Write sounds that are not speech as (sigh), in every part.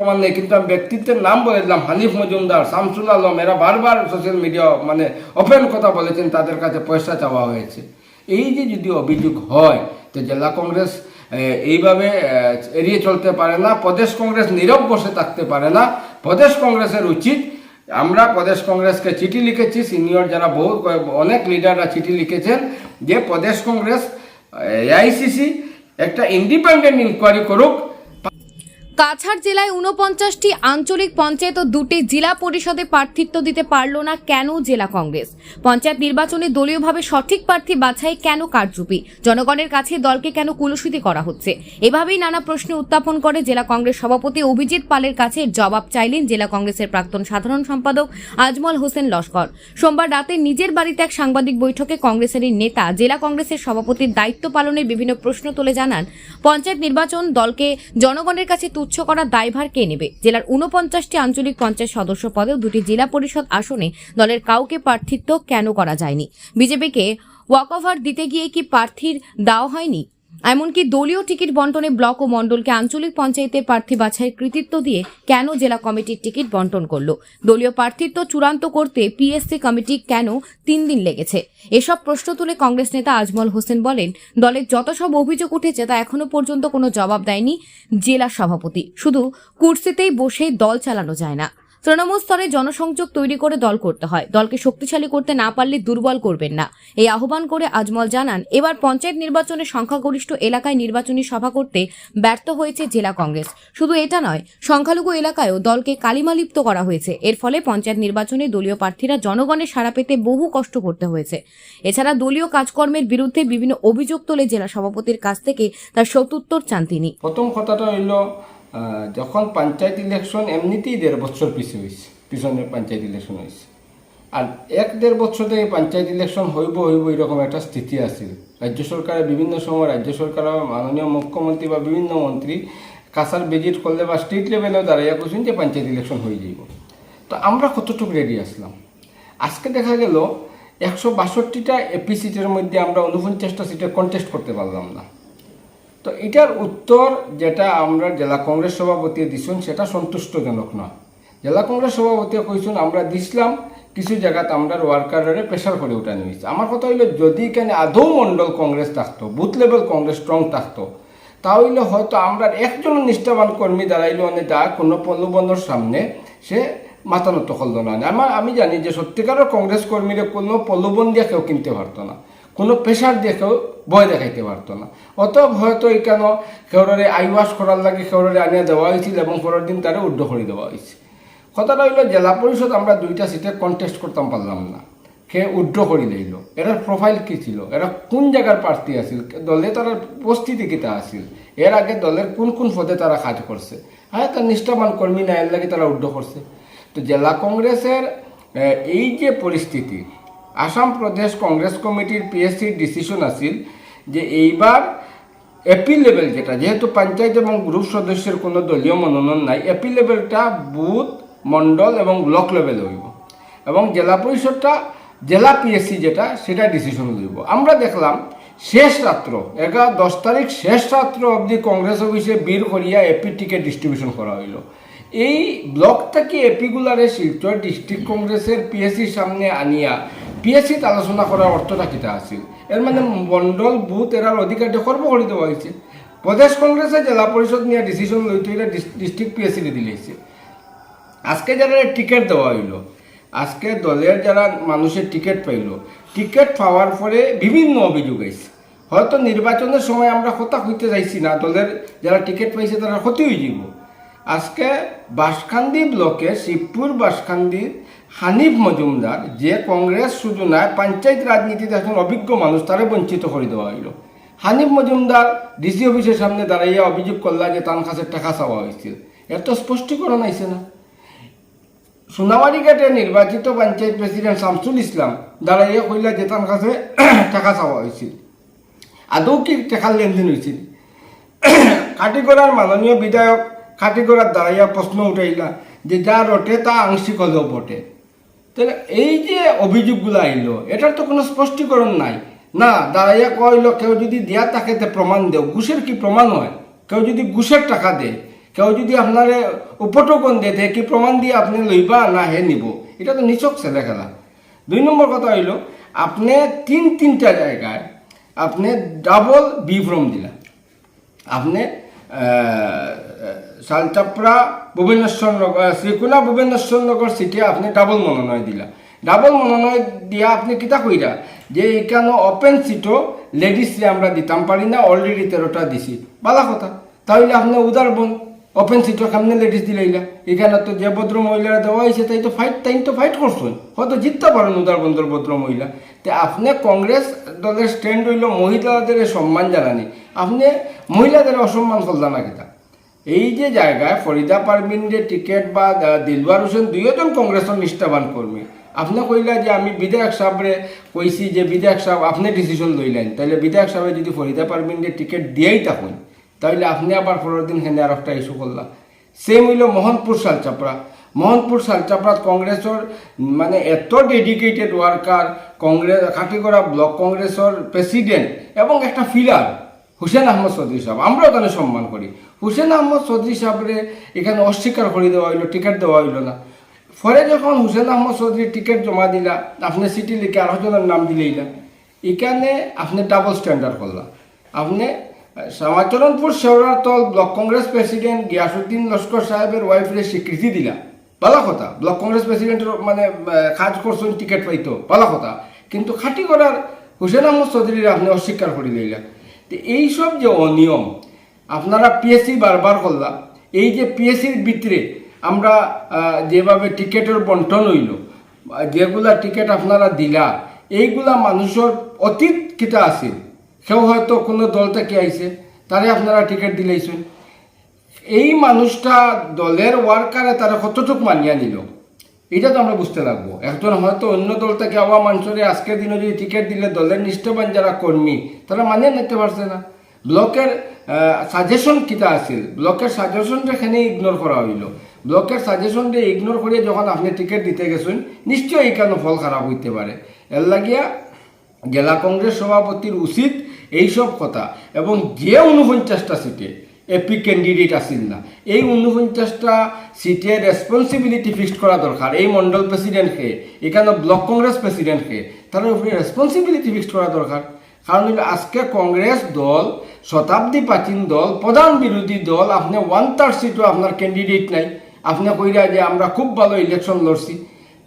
নেই কিন্তু আমি ব্যক্তিত্বের নাম বলে দিলাম, হানিফ মজুমদার, শামসুল আলম। এরা বারবার সোশ্যাল মিডিয়া মানে ওপেন কথা বলেছেন, তাদের কাছে পয়সা চাওয়া হয়েছে। এই যে যদি অভিযোগ হয়, তো জেলা কংগ্রেস এইভাবে এড়িয়ে চলতে পারে না, প্রদেশ কংগ্রেস নীরব বসে থাকতে পারে না। প্রদেশ কংগ্রেসের উচিত, আমরা প্রদেশ কংগ্রেসকে চিঠি লিখেছি সিনিয়র যারা বহু, অনেক লিডাররা চিঠি লিখেছেন, যে প্রদেশ কংগ্রেস এআইসিসি একটা ইন্ডিপেন্ডেন্ট ইনকোয়ারি করুক কাছাড় জেলায় উনপঞ্চাশটি আঞ্চলিক পঞ্চায়েত ও দুটি জেলা পরিষদে প্রার্থিত্ব দিতে পারল না কেন জেলা কংগ্রেস? পঞ্চায়েত নির্বাচনে দলীয়ভাবে সঠিক প্রার্থী বাছাই কেন কারচুপি? জনগণের কাছে দলকে কেন কুলুষিতি করা হচ্ছে? এভাবেই নানা প্রশ্ন উত্থাপন করে জেলা কংগ্রেস সভাপতি অভিজিৎ পালের কাছে জবাব চাইলেন জেলা কংগ্রেসের প্রাক্তন সাধারণ সম্পাদক আজমল হোসেন লস্কর। সোমবার রাতে নিজের বাড়িতে এক সাংবাদিক বৈঠকে কংগ্রেসের নেতা, জেলা কংগ্রেসের সভাপতির দায়িত্ব পালনের বিভিন্ন প্রশ্ন তুলে জানান। পঞ্চায়েত নির্বাচন দলকে জনগণের কাছে তুচ্ছ করার দায়ভার কে নেবে? জেলার উনপঞ্চাশটি আঞ্চলিক পঞ্চায়েত সদস্য পদেও দুটি জেলা পরিষদ আসনে দলের কাউকে প্রার্থিত্ব কেন করা যায়নি? বিজেপিকে ওয়াকওভার দিতে গিয়ে কি প্রার্থীর দাও হয়নি? এমনকি দলীয় টিকিট বন্টনে ব্লক ও মণ্ডলকে আঞ্চলিক পঞ্চায়েতের প্রার্থী বাছাইয়ের কৃতিত্ব দিয়ে কেন জেলা কমিটির টিকিট বন্টন করল? দলীয় প্রার্থিত্ব চূড়ান্ত করতে পিএসসি কমিটি কেন তিন দিন লেগেছে? এসব প্রশ্ন তুলে কংগ্রেস নেতা আজমল হোসেন বলেন, দলের যত সব অভিযোগ উঠেছে তা এখনও পর্যন্ত কোনো জবাব দেয়নি জেলা সভাপতি। শুধু কুর্সিতেই বসে দল চালানো যায় না। তৃণমূল স্তরে জনসংযোগ তৈরি করে দল করতে হয়। দলকে শক্তিশালী করতে না পারলে দুর্বল করবেন না। এই আহ্বান করে আজমল জানান, এবার পঞ্চায়েত নির্বাচনে সংখ্যাগরিষ্ঠ এলাকায় নির্বাচনী সভা করতে ব্যর্থ হয়েছে জেলা কংগ্রেস। শুধু এটা নয়, সংখ্যালঘু এলাকায়ও দলকে কালিমালিপ্ত করা হয়েছে। এর ফলে পঞ্চায়েত নির্বাচনে দলীয় প্রার্থীরা জনগণের সাড়া পেতে বহু কষ্ট করতে হয়েছে। এছাড়া দলীয় কাজকর্মের বিরুদ্ধে বিভিন্ন অভিযোগ তোলে জেলা সভাপতির কাছ থেকে, তার সত্যুত্তর চান তিনি। প্রথম কথাটা হইল যখন পঞ্চায়েত ইলেকশন এমনিতেই দেড় বছর পিছু হয়েছে পিছনে পঞ্চায়েত ইলেকশন হয়েছে আর এক দেড় বছর থেকে পঞ্চায়েত ইলেকশন হইব হইব এরকম একটা স্থিতি আছিল রাজ্য সরকারের বিভিন্ন সময় রাজ্য সরকারের মাননীয় মুখ্যমন্ত্রী বা বিভিন্ন মন্ত্রী কাছার ভিজিট করলে বা স্টেট লেভেলেও দাঁড়াইয়া করছেন যে পঞ্চায়েত ইলেকশন হয়ে যাইব। তো আমরা কতটুকু রেডি আসলাম? আজকে দেখা গেল একশো বাষট্টিটা এপি সিটের মধ্যে আমরা উনপঞ্চাশটা সিটে কন্টেস্ট করতে পারলাম না। তো এটার উত্তর যেটা আমরা জেলা কংগ্রেস সভাপতি দিছুন, সেটা সন্তুষ্টজনক নয়। জেলা কংগ্রেস সভাপতি কইছুন, আমরা দিছিলাম, কিছু জায়গাত আমরা ওয়ার্কারের প্রেশার করে উঠানো হয়েছে আমার কথা হইল, যদি কেন আদৌ মন্ডল কংগ্রেস থাকতো, বুথ লেভেল কংগ্রেস স্ট্রং থাকতো তাহলে হয়তো আমরা একজন নিষ্ঠাবান কর্মী দাঁড়াইলো মানে যা কোনো পল্লবন্ধর সামনে সে মাথা নত করল না। আমার আমি জানি যে সত্যিকারের কংগ্রেস কর্মীরা কোনো প্রলোভন দিয়ে কেউ কিনতে পারতো না। কোনো প্রেশার দিয়ে কেউ ভয় দেখাইতে পারতো না। অত হয়তো এখানে কেউরে আইওয়াশ করার লাগে কেউরে আনিয়া দেওয়া হয়েছিল এবং পরের দিন তারা উদ্ধ করে দেওয়া হয়েছে। কথাটা হইল, জেলা পরিষদ আমরা দুইটা সিটে কন্টেস্ট করতাম পারলাম না। কে উড্র করে লইল এটার প্রোফাইল কি ছিল, এরা কোন জায়গার প্রার্থী আছিল, দলে তারা উপস্থিতি কিতা আছিল, এর আগে দলের কোন কোন পদে তারা কাজ করছে। হ্যাঁ তার নিষ্ঠাবান কর্মী না এর লাগে তারা উড্র করছে। তো জেলা কংগ্রেসের এই যে পরিস্থিতি আসাম প্রদেশ কংগ্রেস কমিটির পিএসসির ডিসিশন আছিল যে এইবার এপি লেভেল যেটা, যেহেতু পঞ্চায়েত এবং গ্রুপ সদস্যের কোনো দলীয় মনোনয়ন নাই এপি লেভেলটা বুথ, মণ্ডল এবং ব্লক লেভেলে হইব। এবং জেলা পরিষদটা, জেলা পিএসসি যেটা, সেটা ডিসিশন লইব। আমরা দেখলাম শেষ রাত্র, এগারো, দশ তারিখ শেষ রাত্র অবধি কংগ্রেস অফিসে বীর করিয়া এপি টিকিট ডিস্ট্রিবিউশন করা হইল। এই ব্লক থেকে এপিগুলারে শিলচর ডিস্ট্রিক্ট কংগ্রেসের পিএসসির সামনে আনিয়া পিএসসিতে আলোচনা করার অর্থটা কিতা আছিল? এর মানে মণ্ডল, বুথ এরার অধিকারটা সর্ব করে দেওয়া হয়েছে প্রদেশ কংগ্রেসে জেলা পরিষদ নিয়ে ডিসিশন লইতে এটা ডিস্ট্রিক্ট পিএসসিতে দিলেছে আজকে যারা টিকিট দেওয়া হইল, আজকে দলের যারা মানুষের টিকিট পাইল টিকিট পাওয়ার পরে বিভিন্ন অভিযোগ আইছে হয়তো নির্বাচনের সময় আমরা হতা হইতে চাইছি না, দলের যারা টিকিট পাইছে তারা ক্ষতি হয়ে যাব। আজকে বাসখান্দি ব্লকে শিবপুর বাসখান্দি হানিফ মজুমদার যে কংগ্রেস শুধু নয় পঞ্চায়েত রাজনীতিতে একজন অভিজ্ঞ মানুষ, তারে বঞ্চিত করে দেওয়া হইল। হানিফ মজুমদার ডিসি অফিসের সামনে দাঁড়াইয়া অভিযোগ করলা যে তার কাছে টাকা চাওয়া হয়েছিল। এত স্পষ্টীকরণ আইছে না। সোনামারি ঘাটে নির্বাচিত পঞ্চায়েত প্রেসিডেন্ট শামসুল ইসলাম দাঁড়াইয়া কইলা যে তার কাছে (clears throat) টাকা চাওয়া হয়েছিল। আদৌ কি টাকার লেনদেন হয়েছিল? (clears throat) কাটিগড়ার মাননীয় বিধায়ক কাটিগড়ার দাঁড়াইয়া প্রশ্ন উঠাইলা যে যা রটে তা আংশিক হলেও বটে। তাহলে এই যে অভিযোগগুলো আইলো, এটার তো কোনো স্পষ্টীকরণ নাই। না, দাঁড়াইয়া কইল, কেউ যদি দেয়া তাকে তে প্রমাণ দেও, ঘুষের কি প্রমাণ হয়? কেউ যদি ঘুষের টাকা দেয়, কেউ যদি আপনার উপটোকন দিয়ে দেয় কি প্রমাণ দিয়ে আপনি লইবা না হে নিব? এটা তো নিচক ছেলে খেলা। দুই নম্বর কথা হইল, আপনি তিন তিনটা জায়গায় আপনি ডাবল বিভ্রম দিলা। আপনি শালচাপড়া ভুবনেশ্বর নগর শ্রীকুনা ভুবনেশ্বর নগর সিটে আপনি ডাবল মনোনয় দিলা। ডাবল মনোনয় দিয়া আপনি কিতা কইরা যে এখানে ওপেন সিটও লেডিসে আমরা দিতাম পারি না অলরেডি তেরোটা দিছি। বালা কথা। তাহলে আপনি উদার বোন। ওপেন সিটও সামনে লেডিস দিলাইলা এখানে তো যে ভদ্র মহিলারা দেওয়া হয়েছে তাই তো ফাইট তাই তো ফাইট করছেন হয়তো জিততে পারেন উদার বন্ধুর ভদ্র মহিলা। তো আপনি কংগ্রেস দলের স্ট্যান্ড হইল মহিলাদের সম্মান জানানি। আপনি মহিলাদের অসম্মান করলেন না কিতা। এই যে জায়গায় ফরিদা পারভিনের টিকেট বা দিলবার হোসেন দুইজন কংগ্রেসের নিষ্ঠাবান কর্মী। আপনি কইলা যে আমি বিধায়ক সাহেবরে কইছি যে বিধায়ক সাহেব আপনি ডিসিশন লইলেন তাহলে বিধায়ক সাহেব যদি ফরিদা পারভিনের টিকেট দিয়েই থাকুন তাহলে আপনি আবার পরের দিন হেনে আর একটা ইস্যু করলা। সেম হইল মোহনপুর শালচাপড়া। মোহনপুর শালচাপড়াত কংগ্রেসের মানে এত dedicated worker Congress Khatigara block কংগ্রেসের প্রেসিডেন্ট এবং একটা ফিলার হুসেন আহমদ চৌধুরী সাহেব, আমরাও তাদের সম্মান করি। হুসেন আহমদ চৌধুরী সাহেবরে এখানে অস্বীকার করে দেওয়া হইল, টিকিট দেওয়া হইল না। পরে যখন হুসেন আহমদ চৌধুরী টিকিট জমা দিলা, আপনি সিটি লিখে আরও জনের নাম দিলেইলা। এখানে আপনি ডাবল স্ট্যান্ডার্ড করলা। আপনি শ্যামাচরণপুর শেওড়াতল ব্লক কংগ্রেস প্রেসিডেন্ট গিয়াসুদ্দিন লস্কর সাহেবের ওয়াইফের স্বীকৃতি দিলা। ভালো কথা, ব্লক কংগ্রেস প্রেসিডেন্টের মানে কাজ করছেন, টিকিট পাইতো, ভালো কথা। কিন্তু খাটি করার হুসেন আহমদ চৌধুরীর আপনি অস্বীকার করে দিলা। তো এইসব যে অনিয়ম, আপনারা পিএসসি বারবার করলাম এই যে পিএসসির ভিতরে আমরা যেভাবে টিকেটের বন্টন হইল, যেগুলা টিকেট আপনারা দিলা, এইগুলা মানুষের অতীত কিতা আছে? সেও হয়তো কোনো দল থেকে আইছে, তারে আপনারা টিকিট দিলেইছেন। এই মানুষটা দলের ওয়ার্কারে তারা কতটুকু মানিয়া নিল? এটা তো আমরা বুঝতে লাগবো। একজন হয়তো অন্য দল থেকে আওয়া মানুষের আজকের দিনে যদি টিকিট দিলে দলের নিষ্ঠবান যারা কর্মী, তারা মানিয়ে নিতে পারছে না। ব্লকের সাজেশন কিতা আছিল? ব্লকের সাজেশনটা এখানে ইগনোর করা হইল। ব্লকের সাজেশনটা ইগনোর করে যখন আপনি টিকিট দিতে গেছেন, নিশ্চয়ই এখানে ফল খারাপ হইতে পারে। এর লাগিয়া জেলা কংগ্রেস সভাপতির উচিত এইসব কথা এবং যে উনপঞ্চাশটা সিটে এপি ক্যান্ডিডেট আসিল না। এই উনপঞ্চাশটা সিটের রেসপন্সিবিলিটি ফিক্সড করা দরকার এই মন্ডল প্রেসিডেন্টকে এখানে ব্লক কংগ্রেস প্রেসিডেন্টকে তার উপরে রেসপন্সিবিলিটি ফিক্সড করা দরকার কারণ আজকে কংগ্রেস দল, শতাব্দী প্রাচীন দল প্রধান বিরোধী দল, আপনি ওয়ান থার্ড সিটও আপনার ক্যান্ডিডেট নাই। আপনি কইরা যে আমরা খুব ভালো ইলেকশন লড়ছি।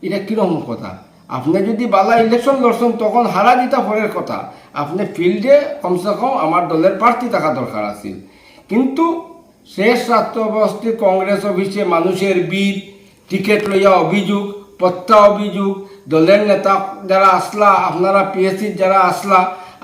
এটা কীরকম কথা? আপনি যদি বালা ইলেকশন লড়ছেন, তখন হারা দিতা পরের কথা। আপনি ফিল্ডে কমসে কম আমার দলের প্রার্থী থাকা দরকার আছিল। কিন্তু শেষ রাষ্ট্রবস্তি কংগ্রেস অফিসে মানুষের বিদ টিকিট লইয়া অভিযোগ, পত্তা অভিযোগ, দলের নেতা যারা আসলা, আপনারা পিএসসির যারা আসলা,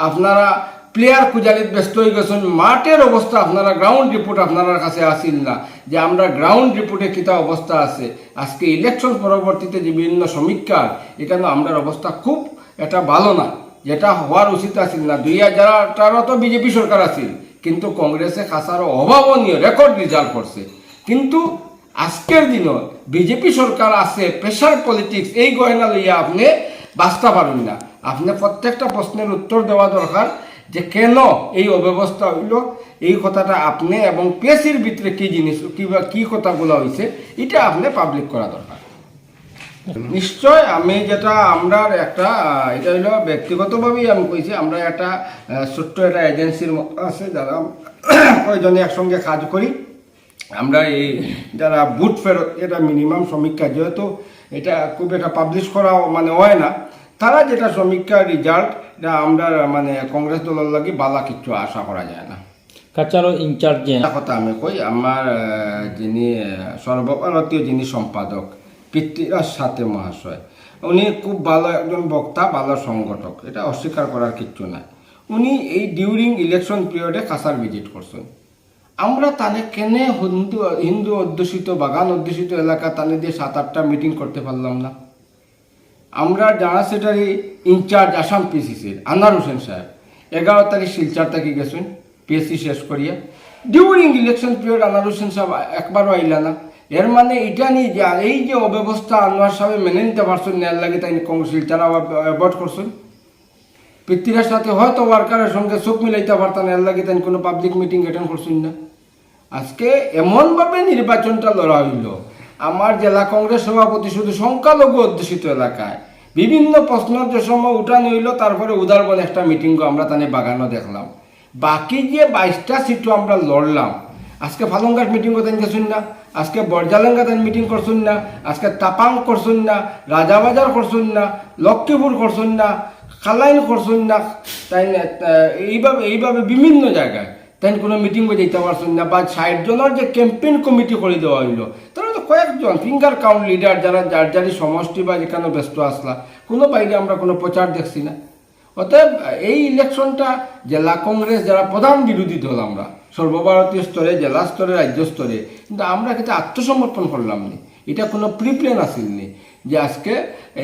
আপনারা প্লেয়ার খুঁজালিত ব্যস্ত হয়ে গেছেন, মাঠের অবস্থা আপনারা গ্রাউন্ড রিপোর্ট আপনার কাছে আসিল না। যে আমরা গ্রাউন্ড রিপোর্টে কিতা অবস্থা আছে, আজকে ইলেকশন পরবর্তীতে যে বিভিন্ন সমীক্ষার এখানে আমরার অবস্থা খুব এটা ভালো না, যেটা হওয়ার উচিত আছিল না। দুই হাজার আঠারো তো বিজেপি সরকার আছিল। কিন্তু কংগ্রেসে খাসারও অভাবনীয় রেকর্ড রেজাল্ট করছে। কিন্তু আজকের দিনও বিজেপি সরকার আছে প্রেশার পলিটিক্স এই গয়না লইয়া আপনি বাঁচতে পারবেন না। আপনি প্রত্যেকটা প্রশ্নের উত্তর দেওয়া দরকার যে কেন এই অব্যবস্থা হইল, এই কথাটা আপনি এবং পেসির ভিতরে কি জিনিস কিবা কি কথাগুলো হয়েছে এটা আপনি পাবলিক করা দরকার। নিশ্চয় আমি যেটা আমরা একটা এটা হইল ব্যক্তিগতভাবেই আমি কইছি আমরা একটা ছোট্ট একটা এজেন্সির মতো আছে যারা (clears throat) কয়জনে একসঙ্গে কাজ করি। আমরা এই যারা বুট ফেরত এটা মিনিমাম সমীক্ষা যেহেতু এটা খুব একটা পাবলিশ করা মানে হয় না তারা যেটা সমীক্ষার রেজাল্ট এটা আমরা মানে কংগ্রেস দলের লাগে বালা কিছু আশা করা যায় না। কাচারো ইনচার্জ কথা আমি কই আমার যিনি সর্বভারতীয় যিনি সম্পাদক পৃথ্বীরাজ সাথে মহাশয়। উনি খুব ভালো একজন বক্তা, ভালো সংগঠক। এটা অস্বীকার করার কিচ্ছু নাই। উনি এই ডিউরিং ইলেকশন পিরিয়ডে কাসার ভিজিট করছেন। আমরা তানে কেনে হিন্দু হিন্দু অধ্যুষিত, বাগান অধ্যুষিত এলাকা তানে দিয়ে সাত আটটা মিটিং করতে পারলাম না। আমরা জানা সেটারই ইনচার্জ আসাম পিসিসির আনার হোসেন সাহেব। এগারো তারিখ শিলচার থেকে গেছেন পিএসসি শেষ করিয়া। ডিউরিং ইলেকশন পিরিয়ড আনার হোসেন সাহেব একবারও আইলা না। এর মানে এটা নিয়ে যে এই যে অব্যবস্থা আনোয়ার সাহেব মেনে নিতে পারছেন নেয়ার লাগে তাই কংগ্রেস তারা অ্যাভয়েড করছেন? পৃথ্বীরাজ সাথে হয়তো ওয়ার্কারের সঙ্গে চোখ মিলাইতে পারতেন, এর লাগে তাই কোনো পাবলিক মিটিং অ্যাটেন্ড করছেন না? আজকে এমনভাবে নির্বাচনটা লড়া হইল। আমার জেলা কংগ্রেস সভাপতি শুধু সংখ্যালঘু অধ্যুষিত এলাকায়। বিভিন্ন প্রশ্ন যে সময় উঠানো হইল, তারপরে উদারবন একটা মিটিংও আমরা তানে বাগানো দেখলাম। বাকি যে বাইশটা সিটও আমরা লড়লাম। আজকে ফালঙ্গাট মিটিং করতেন গেছুন না আজকে বরজালেঙ্গা তাই মিটিং করছুন না আজকে তাপাং করছুন না রাজাবাজার করছুন না লক্ষ্মীপুর করছুন না খালাইন করছুন না তাই এইভাবে এইভাবে বিভিন্ন জায়গায় তাই কোনো মিটিং করে যেতে পারছেন না বা ষাট জনের যে ক্যাম্পেইন কমিটি করে দেওয়া হইল, তারা তো কয়েকজন ফিঙ্গার কাউন্ট লিডার যারা, যার যারই সমষ্টি বা যেখানে ব্যস্ত আসলা, কোনো বাইরে আমরা কোনো প্রচার দেখছি না। অতএব এই ইলেকশনটা জেলা কংগ্রেস যারা প্রধান বিরোধী দল আমরা সর্বভারতীয় স্তরে, জেলা স্তরে, রাজ্য স্তরে। কিন্তু আমরা কিন্তু আত্মসমর্পণ করলাম নি। এটা কোনো প্রিপ্লেন আসেননি যে আজকে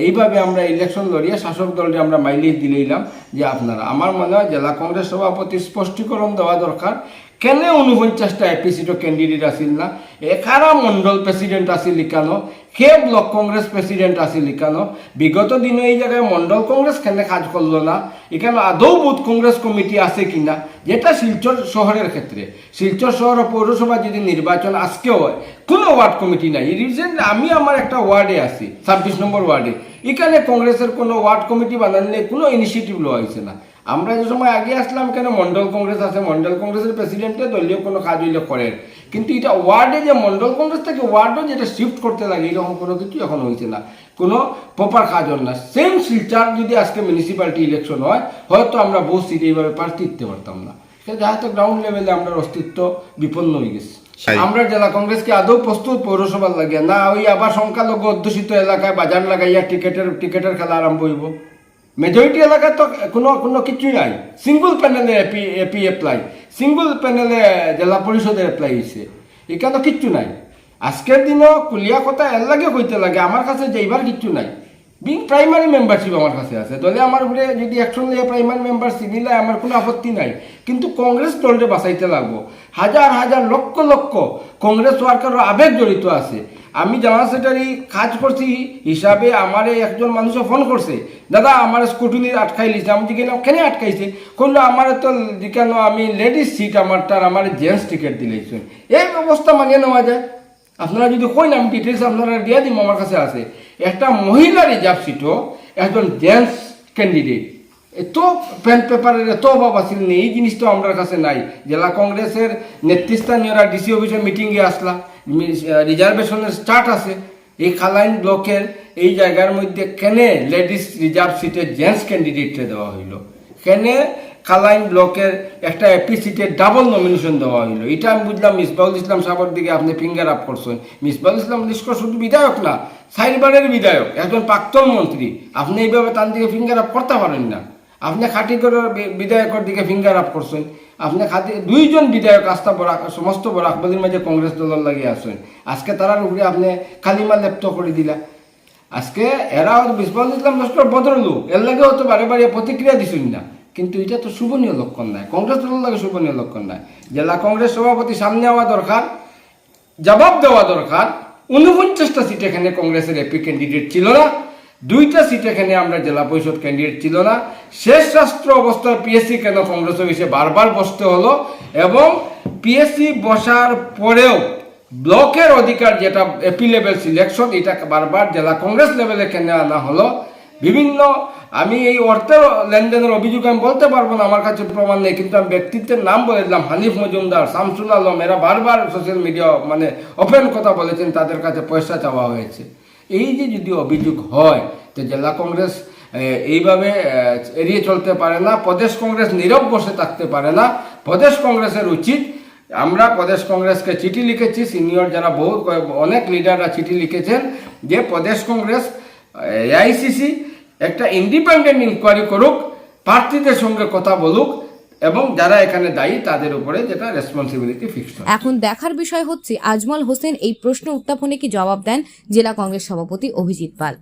এইভাবে আমরা ইলেকশন লড়িয়ে শাসক দলটি আমরা মাইলেজ দিলেইলাম যে আপনারা, আমার মনে হয় জেলা কংগ্রেস সভাপতির স্পষ্টীকরণ দেওয়া দরকার। কেন উনপঞ্চাশটা এপিসিটো ক্যান্ডিডেট আসিল না? একারা মন্ডল প্রেসিডেন্ট আসিল লিখানো কে ব্লক কংগ্রেস প্রেসিডেন্ট আসিল লিখানো বিগত দিনে এই জায়গায় মন্ডল কংগ্রেস কেন কাজ করল না? এখানে আদৌ বুথ কংগ্রেস কমিটি আছে কিনা যেটা শিলচর শহরের ক্ষেত্রে। শিলচর শহর পৌরসভা যদি নির্বাচন আজকে হয়, কোনো ওয়ার্ড কমিটি নাই। রিসেন্ট আমি আমার একটা ওয়ার্ডে আছি ছাব্বিশ নম্বর ওয়ার্ডে এখানে কংগ্রেসের কোনো ওয়ার্ড কমিটি বানালে কোনো ইনিশিয়েটিভ লওয়া হয়েছে না। আমরা যে সময় আগে আসলাম কেন মন্ডল কংগ্রেস আছে? মন্ডল কংগ্রেসের প্রেসিডেন্টে দলীয় কোনো কাজ হইলে করেন। কিন্তু এটা ওয়ার্ডে যে মন্ডল কংগ্রেস থেকে ওয়ার্ডও যেটা শিফট করতে লাগে এরকম কোনো কিছু এখন হয়েছে না। কোনো প্রপার কাজ হল না। সেম শিলচার যদি আজকে মিউনিসিপ্যালিটি ইলেকশন হয় হয়তো আমরা বহু সিট এইভাবে প্রার্থী দিতে পারতাম না। যাহা তো গ্রাউন্ড লেভেলে আমরা অস্তিত্ব বিপন্ন হয়ে গেছে। আমরা জেলা কংগ্রেসকে আদৌ প্রস্তুত পৌরসভার লাগে না। ওই আবার সংখ্যালঘু অধ্যুষিত এলাকায় বাজার লাগাইয়া টিকেটের টিকেটের খেলা আরম্ভ হইব। মেজরিটি এলাকায় তো কোনো কোনো কিছুই নাই। সিঙ্গল প্যানেলে এপি এপি এপ্লাই সিঙ্গল প্যানেলে জেলা পরিষদের এপ্লাই হয়েছে। এখানে কিচ্ছু নাই। আজকের দিনও কুলিয়া কথা এর লাগে কইতে লাগে, আমার কাছে যাইবার কিচ্ছু নাই। বিং প্রাইমারি মেম্বারশিপ আমার কাছে আছে। দলে আমার উপরে যদি অ্যাকশন নিয়ে প্রাইমারি মেম্বারশিপ নিলে আমার কোনো আপত্তি নাই। কিন্তু কংগ্রেস দলটা বাঁচাইতে লাগবো। হাজার হাজার লক্ষ লক্ষ কংগ্রেস ওয়ার্কারের আবেগ জড়িত আছে। আমি জেনারেল সেক্রেটারি কাজ করছি, হিসাবে আমারে একজন মানুষে ফোন করছে। দাদা, আমার স্কুটিনি আটকাই লিছে, আমি গেলাম কেন আটকাইছে? করল আমার তো কেন আমি লেডিস সিট আমার তার আমার জেন্টস টিকিট দিলেছেন এই ব্যবস্থা মানিয়ে নেওয়া যায়। আপনারা যদি কই না আমি ডিটেলস আপনারা দিয়ে দিম, আমার কাছে আছে। একটা মহিলা রিজার্ভ সিটও একজন জেন্টস ক্যান্ডিডেট এত পেন পেপারের এত অভাব আছিল না, এই জিনিস তো আমার কাছে নাই। জেলা কংগ্রেসের নেতৃস্থানীয়রা ডিসি অফিসের মিটিংয়ে আসলা। রিজার্ভেশনের স্টার্ট আছে। এই খালাইন ব্লকের এই জায়গার মধ্যে কেনে লেডিস রিজার্ভ সিটে জেন্টস ক্যান্ডিডেটকে দেওয়া হইল? কেনে খালাইন ব্লকের একটা এপি সিটের ডাবল নমিনেশন দেওয়া হইল? এটা আমি বুঝলাম মিসবাউল ইসলাম সাহেবের দিকে আপনি ফিঙ্গার আপ করছেন। মিসবাউল ইসলাম লস্কর শুধু বিধায়ক না সাইডবারের বিধায়ক, একজন প্রাক্তন মন্ত্রী। আপনি এইভাবে তার দিকে ফিঙ্গার আপ করতে পারেন না। আপনি খাটি করে বিধায়কের দিকে ফিঙ্গার আপ করছেন। আপনি খাটি, দুইজন বিধায়ক আস্থা বরাক, সমস্ত বরাকবাদীর মাঝে কংগ্রেস দলের লাগিয়ে আসছেন আজকে তারার উপরে আপনি কালিমা লেপ্ত করে দিলা। আজকে এরা বিসবাল ইসলাম লস্কর ভদ্রলোক। এর লাগে হয়তো বারে বারে প্রতিক্রিয়া দিছুন না। কিন্তু এটা তো শুভনীয় লক্ষণ নাই। কংগ্রেস দলের লাগে শুভনীয় লক্ষণ নাই। জেলা কংগ্রেস সভাপতি সামনে হওয়া দরকার, জবাব দেওয়া দরকার। উনপঞ্চাশটা সিট এখানে কংগ্রেসের এপি ক্যান্ডিডেট ছিল না। দুইটা সিট এখানে আমরা জেলা পরিষদ ক্যান্ডিডেট ছিল না। শেষ রাষ্ট্র অবস্থায় পিএসসি কেন কংগ্রেস অফিসে বারবার বসতে হলো এবং পিএসসি বসার পরেও ব্লকের অধিকার যেটা এপি লেভেল সিলেকশন এটা বারবার জেলা কংগ্রেস লেভেলে কেন আনা হলো? বিভিন্ন, আমি এই অর্থের লেনদেনের অভিযোগ আমি বলতে পারব না, আমার কাছে প্রমাণ নেই, কিন্তু আমি ব্যক্তিত্বের নাম বলে দিলাম, হানিফ মজুমদার, শামসুল আলম, এরা বারবার সোশ্যাল মিডিয়া মানে ওপেন কথা বলেছেন, তাদের কাছে পয়সা চাওয়া হয়েছে। এই যে যদি অভিযোগ হয় তো জেলা কংগ্রেস এইভাবে এড়িয়ে চলতে পারে না, প্রদেশ কংগ্রেস নীরব বসে থাকতে পারে না, প্রদেশ কংগ্রেসের উচিত, আমরা প্রদেশ কংগ্রেসকে চিঠি লিখেছি, সিনিয়র যারা বহু, অনেক লিডাররা চিঠি লিখেছেন, যে প্রদেশ কংগ্রেস এআইসিসি একটা ইন্ডিপেন্ডেন্ট ইনকোয়ারি করুক, প্রার্থীদের সঙ্গে কথা বলুক এবং যারা এখানে দায়ী, তাদের উপরে যেটা রেসপন্সিবিলিটি ফিক্সড এখন দেখার বিষয় হচ্ছে, আজমল হোসেন এই প্রশ্ন উত্থাপনে কি জবাব দেন জেলা কংগ্রেস সভাপতি অভিজিৎ পাল?